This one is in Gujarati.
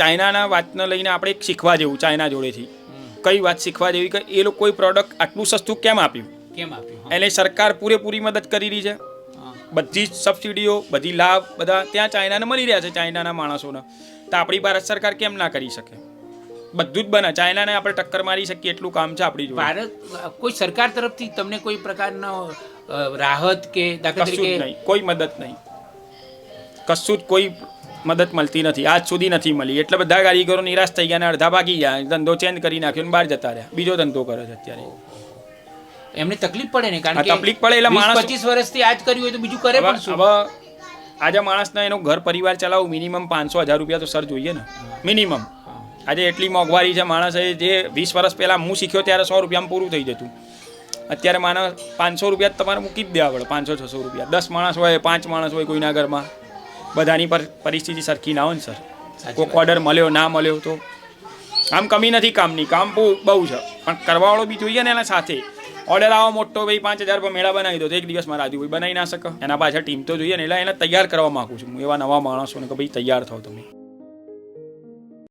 ચાઇનાના વાતને લઈને આપણે એક શીખવા જેવું ચાઇના જોડેથી. કઈ વાત શીખવા જેવી કે એ લોકોએ પ્રોડક્ટ આટલું સસ્તું કેમ આપ્યું? કેમ આપ્યું? એટલે સરકાર પૂરેપૂરી મદદ કરી રહી છે. બધી જ સબસિડીઓ બધી લાભ બધા ત્યાં ચાઇનાને મળી રહ્યા છે ચાઇનાના માણસોને. તો આપણી ભારત સરકાર કેમ ના કરી શકે? બધું જ બને. ચાઇનાને આપણે ટક્કર મારી શકીએ એટલું કામ છે આપણી ભારત કોઈ સરકાર તરફથી તમને કોઈ પ્રકારનો રાહત કે દાખલા તરીકે નહીં. કોઈ મદદ નહીં. કશું જ કોઈ મદદ મળતી નથી. આજ સુધી નથી મળી. એટલે બધા કારીગરો નિરાશ થઈ ગયા ને અડધા ભાગી ગયા. ધંધો ચેન્જ કરી નાખ્યો ને બહાર જતા રહ્યા. બીજો ધંધો કરે છે અત્યારે. એમને તકલીફ પડે ને? કારણ કે તકલીફ પડે એટલે માણસ- પચીસ વર્ષથી આજ કર્યું હોય તો બીજું કરે પણ શું? હવે આજે માણસને એનો ઘર પરિવાર ચલાવવું મિનિમમ પાંચસો હજાર રૂપિયા તો સર જોઈએ ને. મિનિમમ આજે એટલી મોંઘવારી છે માણસે જે વીસ વર્ષ પહેલાં હું શીખ્યો ત્યારે સો રૂપિયામાં પૂરું થઈ જતું. અત્યારે માણસ પાંચસો રૂપિયા તમારે મૂકી જ દેવા પડે. પાંચસો છસો રૂપિયા. દસ માણસ હોય પાંચ માણસ હોય કોઈના ઘરમાં. બધાની પર પરિસ્થિતિ સરખી ના હોય ને સર. કોઈક ઓર્ડર મળ્યો ના મળ્યો તો આમ કમી નથી કામની. કામ બહુ બહુ છે. પણ કરવાવાળો બી જોઈએ ને એના સાથે. ઓર્ડર આવો મોટો ભાઈ પાંચ હજાર પર મેળા બનાવી દો તો એક દિવસમાં રાજુ ભાઈ બનાવી ના શકે. એના પાછળ ટીમ તો જોઈએ ને એટલે એને તૈયાર કરવા માગું છું. હું એવા નવા માણસોને કે ભાઈ તૈયાર થાવ તમે.